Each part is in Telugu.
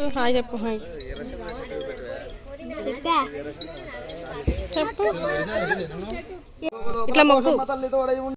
పెట్టు హాయ్ చెప్పు హాయ్. చెప్పా. ఇట్లా మొక్కు. తల్లి తోడై ఉండు.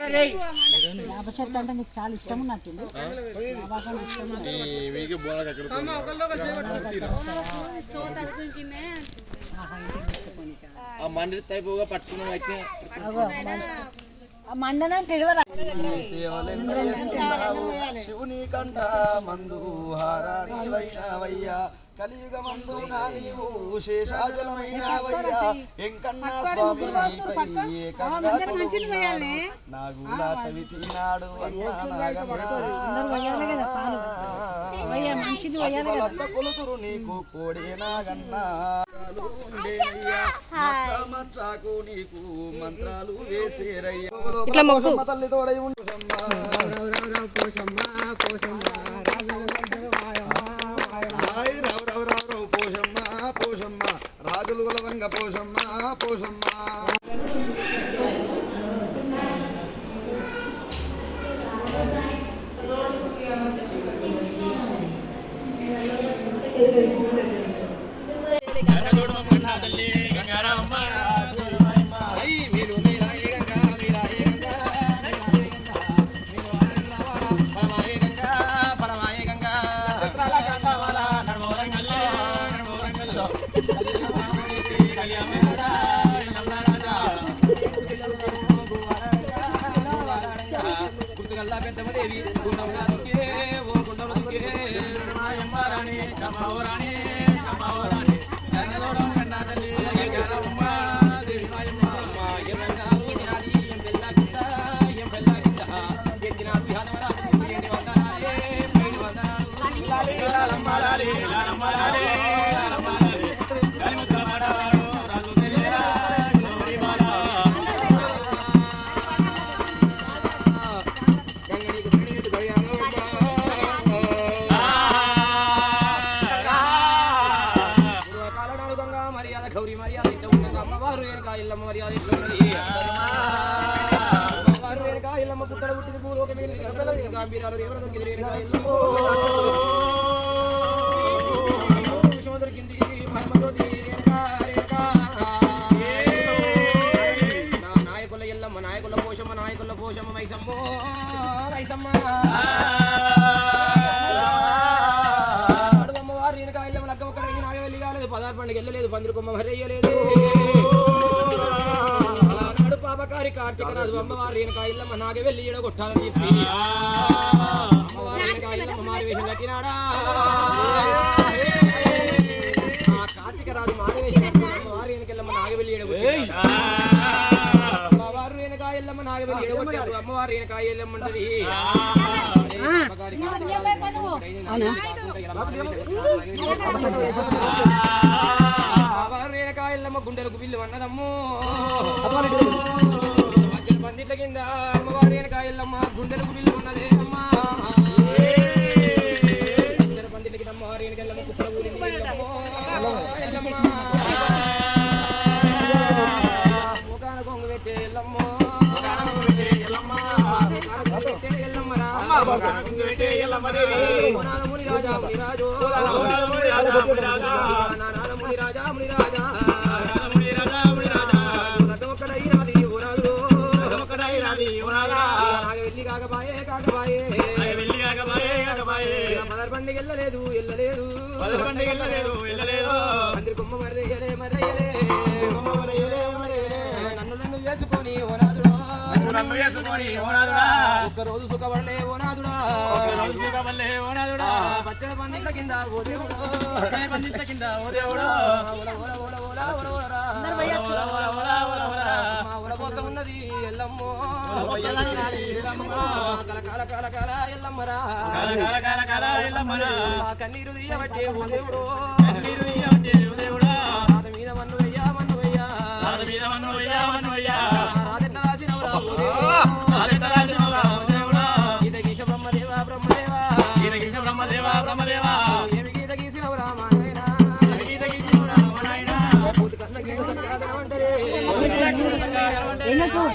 నా రాసుడు ఏం లేదు నా అప్పుడు. ఆ, ఏముండదు ఎక్కడ? అందులో ఏం లేదు. ఆ మండి తైపోగా పట్టుకున్న మండనం చేస్తున్నావు. శివుని కంట మందు హారానివైనవయ్యా కలియుగ మందు నా నీవు శేషాజలమైనవయ్యా ఎంకన్నా స్వామి. నాగులా చవితి నాడు కొలుతురు నీకు కోడే నాగన్నా మచ్చాకు నీకు మంత్రాలు వేసేరయ్యా ఇట్లా మొక్కు. తల్లి తోడై ఉండు హాయ్ పోషమ్మ రాజులు గులవంగ పోషమ్మ పోషమ్మ રાણી ఎల్లమ్మ పుట్టడ పుట్టిన భూలోక మీద గర్భల గంభీరాలు దొరికింది దొరికింది పరమజ్యోతి నాయకుల ఇల్లమ్మ నాయకుల పోషమ్మ నాయకుల పోషమ్మ మైసమ్మ మైసమ్మ అమ్మవారు వెనక ఇల్లమ్మ ఒక్కడ నాగవెల్లి కాలేదు పండుగ వెళ్ళలేదు. పందిరి కొమ్మ హరయ్యలేదు పాపకారి కార్తీక రాజు అమ్మవారు వెనక ఇల్లమ్మ నాగవెల్లి ఈడగొట్టాలని చెప్పి. అమ్మవారు వెనక ఇల్లమ్మ మారి వేషం కట్టినాడా? ఆ కార్తీక రాజు మారి వేషం అమ్మవారు వెనక ఇల్లమ్మ నాగవెల్లి ఈడగొట్టాడు అమ్మవారు వెనక ఇల్లమ్మ నాగవెల్లి ఈడగొట్టాడు అమ్మవారు వెనక ఇల్లమ్మంటది పాపకారి అమ్మవారు వెనక ఇల్లమ్మ గుండెలకు బిల్లు అన్నదమ్ము పందిట్ల కింద అమ్మవారు వెనక ఇల్లమ్మ గుండెలకు బిల్లు ఉన్నదే అమ్మా పందిట్ల కింద అమ్మవారు వెనక ఇల్లమ్మ కుప్పల ఎల్లమ్మ. ముఖాన కొంగు పెట్టే ఎల్లమ్మో, ముని రాజా ముని రాజు. నానాల ముని రాజా ముని రాజా. ఒక్కరోజు సుఖపడలే ఓ నాదుడా పచ్చని పందిట్ల కింద ఓ దేవుడు. ఓల, ఓల, ఓల, ఓల, ఓల, ఓలరా. మా ఊర పోత ఉన్నది ఎల్లమ్మో. కల కాల కాల ఎల్లమ్మరా. మా కన్నీరు తీయబట్టే ఓ దేవుడు.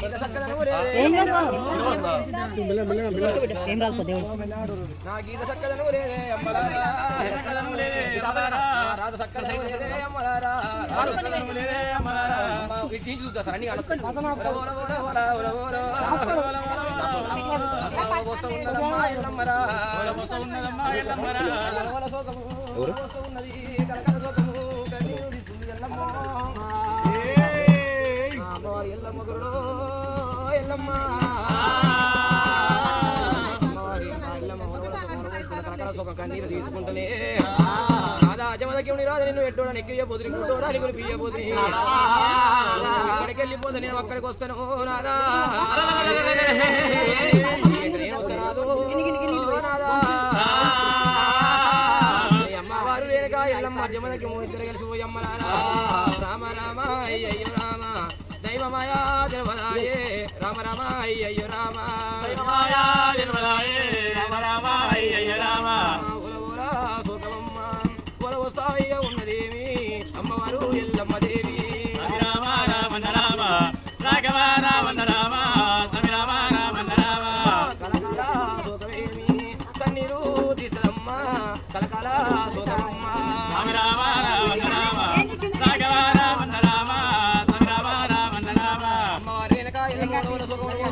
ఎల్లమ్మో. ఆ ఎల్లమ్మ ఎల్లమ్మ. వరవల కన్నీరు అజమదకి నిన్ను ఎట్టోడా నెక్కి పోతుని గుడ్డోడా నీకు పియ్య పోతుని ఎక్కడికి వెళ్ళిపోతే నేను అక్కడికి వస్తాను. నాదా నేను వస్తానాదు. నాదా అమ్మవారు వెనక ఎల్లమ్మ జమలకి ఇద్దరు కలిసి రామ రామ అయ్యో రామ. దైవమాయా దేవదాయే రామ రామ. అయ్యయ్యో రామ ఉల రామ. ఎల్లమ్మ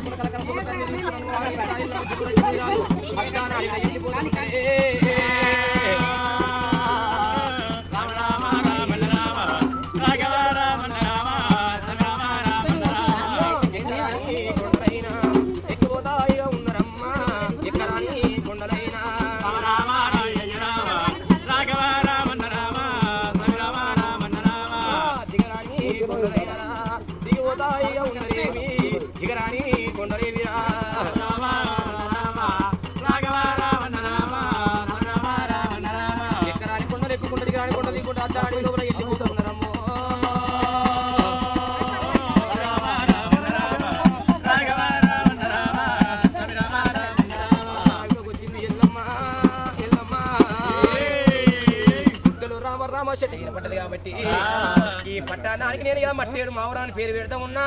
కాబట్టి ఈ పట్టణానికి నేను ఇలా మట్టేడు మావరాని పేరు పెడతా ఉన్నా.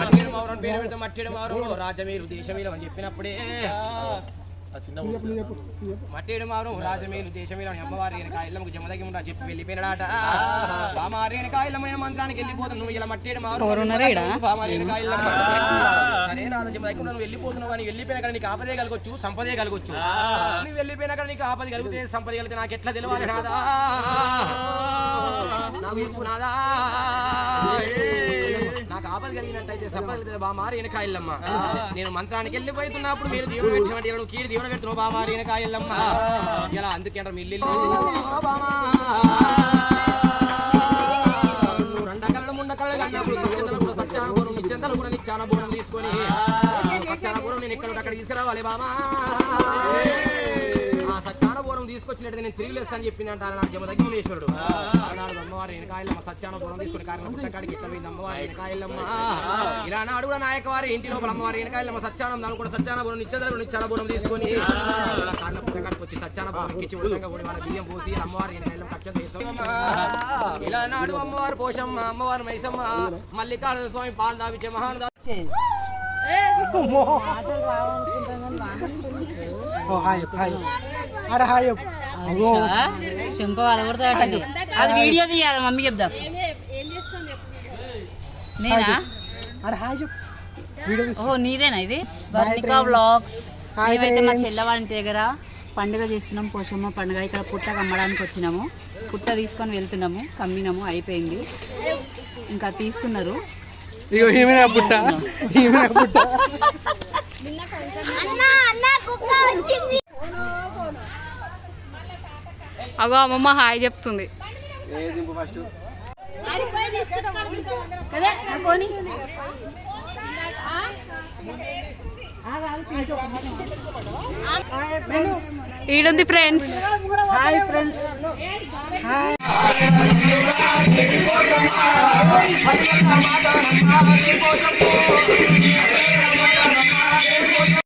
మట్టేడు మావరాని పేరు పెడతా మట్టేడు మావరం రాజమీరు దేశమీరం అని చెప్పినప్పుడే. మట్టేడు మావరం రాజమీరు దేశమీరం అని అమ్మవారి వెనక ఇల్లమ్మకు జమదగి ఉండా చెప్పి వెళ్ళిపోయినాడట. బామారి వెనక ఇల్లమైన మంత్రానికి వెళ్ళిపోతాను నువ్వు ఇలా మట్టేడు మావరం బామారి వెనక ఇల్లమ్మ సరే నాన్న జమదగి నువ్వు వెళ్ళిపోతున్నావు కానీ వెళ్ళిపోయినా నీకు ఆపదే కలగొచ్చు సంపదే కలగొచ్చు. నువ్వు వెళ్ళిపోయినా కానీ నీకు ఆపద కలిగితే సంపద కలిగితే నాకు ఎట్లా తెలవాలి నాదా? నాకు చెప్పు నాదా? ఆపద కలిగినట్టయితే సంపద కలిగితే బా మారి వెనకాయల్లమ్మ నేను మంత్రానికి వెళ్ళిపోతున్నప్పుడు మీరు దేవుడు పెట్టినట్టు నువ్వు కీడు దేవుడు పెడుతున్నావు బా మారి వెనకాయల్లమ్మ ఇలా అందుకే అంటారు మిల్లి సత్యాన బోనం తీసుకొని సత్యాన బోనం నేను ఎక్కడ అక్కడ తీసుకురావాలి బామా? తీసుకొచ్చినట్టు నేను తిరిగి లేస్తాను చెప్పింది అంటారు నాకు జమదగ్గి మునేశ్వరుడు ఆనాడు అమ్మవారి వెనకాయలమ్మ సత్యాన బోనం తీసుకొని కారణం పుట్టకాడికి ఇట్లా పోయింది అమ్మవారి వెనకాయలమ్మ ఇలా నాడు కూడా నాయక వారి ఇంటి లోపల అమ్మవారి వెనకాయలమ్మ సత్యానం దాని కూడా సత్యాన బోనం నిత్యంతలు నిత్యాన బోనం తీసుకొని కారణం పుట్టకాడికి వచ్చి సత్యాన ఉడకంగా ఊడి వాళ్ళ బియ్యం పోసి అమ్మవారి వెనకాయలమ్మ ఖర్చు చేస్తాం ఇలా నాడు అమ్మవారు పోషమ్మ అమ్మవారు మైసమ్మ మల్లికార్జున స్వామి పాలు దావించే మహాను చెంప వాళ్ళు అది. వీడియో తీయాలి మమ్మీ చెప్దాం. ఏం చేస్తాం నేనా? ఓహో నీదేనా ఇది? వర్ణిక వ్లాగ్స్ మేమైతే మా చెల్ల వాళ్ళ ఇంటి దగ్గర పండుగ చేస్తున్నాం పోషమ్మ పండుగ. ఇక్కడ పుట్ట కమ్మడానికి వచ్చినాము. పుట్ట తీసుకొని వెళ్తున్నాము కమ్మినాము అయిపోయింది. ఇంకా తీస్తున్నారు. పుట్ట. అగో అమ్మమ్మ హాయ్ చెప్తుంది. ఈడుంది ఫ్రెండ్స్. Hi friends.